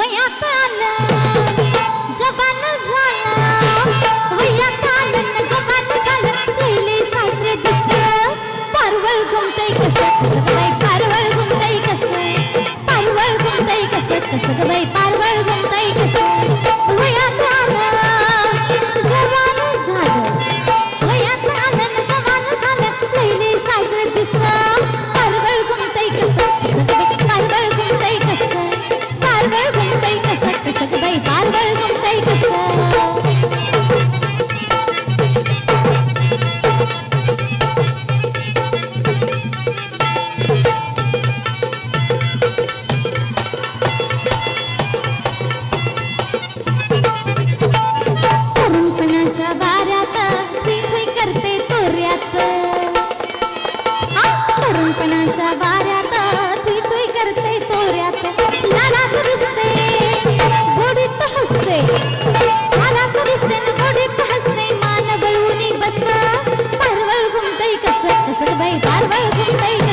वयात आलं झालं. वयात आलं जबान झालं. पहिले सासरे दिस कसं कसं बाई पारवळ घुमतय कसं? पारवळ घुमतय कसं कसं बाई पारवळ घुमतय कसं? वयात அவை பார்வை குந்தை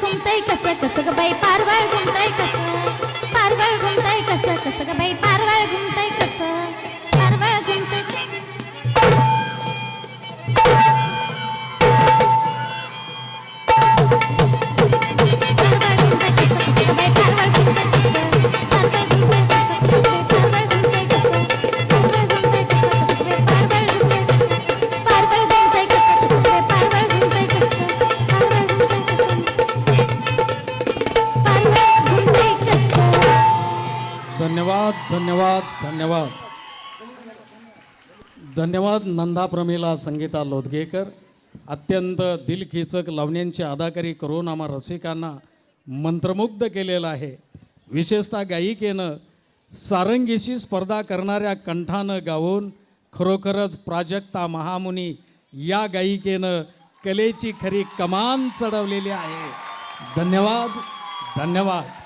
घुमतय कसं कसं ग बाई पारवळ घुमतय कसं पारवळ घुमतय कसं कसं ग बाई पारवळ घुमतय धन्यवाद धन्यवाद धन्यवाद. धन्यवाद नंदा प्रमिला संगीता लोदगेकर अत्यंत दिलखेचक लावण्यांची अदाकारी करून आम्हा रसिकांना मंत्रमुग्ध केलेलं आहे. विशेषतः गायिकेनं सारंगीशी स्पर्धा करणाऱ्या कंठानं गाऊन खरोखरच प्राजक्ता महामुनी या गायिकेनं कलेची खरी कमान चढवलेली आहे. धन्यवाद धन्यवाद.